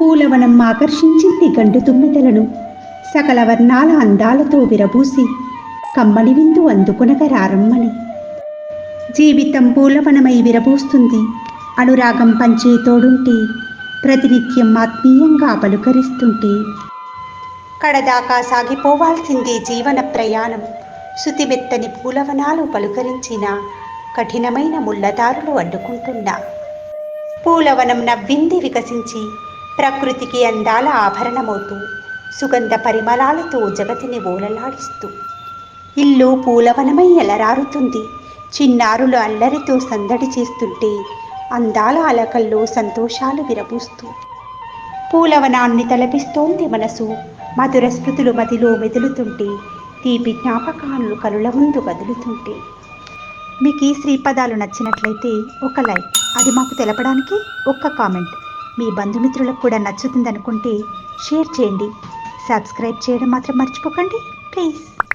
పూలవనం ఆకర్షించింది గండు తుమ్మెదలను సకల వర్ణాల అందాలతో విరబూసి కమ్మని విందు అందుకునక రారమ్మని. జీవితం పూలవనమై విరబూస్తుంది. అనురాగం పంచే తోడుంటే ప్రతినిత్యం ఆత్మీయంగా పలుకరిస్తుంటే. కడదాకా సాగిపోవాల్సిందే జీవన ప్రయాణం. శుతిమెత్తని పూలవనాలు పలుకరించిన కఠినమైన ముళ్ళదారులు అడ్డుకుంటున్నా. పూలవనం నవ్వింది వికసించి ప్రకృతికి అందాల ఆభరణమవుతూ సుగంధ పరిమళాలతో జగతిని ఓలలాడిస్తూ. ఇల్లు పూలవనమై ఎలరారుతుంది. చిన్నారులు అల్లరితో సందడి చేస్తుంటే అందాల అలకల్లో సంతోషాలు విరబూస్తూ. పూలవనాన్ని తలపిస్తోంది మనసు. మధుర స్మృతులు మదిలో మెదులుతుంటే తీపి జ్ఞాపకాలు కనుల ముందు కదులుతుంటే. మీకు ఈ శ్రీపదాలు నచ్చినట్లయితే ఒక లైక్. అది మాకు తెలపడానికి ఒక్క కామెంట్. మీ బంధుమిత్రులకు కూడా నచ్చుతుంది అనుకుంటే షేర్ చేయండి. సబ్స్క్రైబ్ చేయడం మాత్రం మర్చిపోకండి. ప్లీజ్.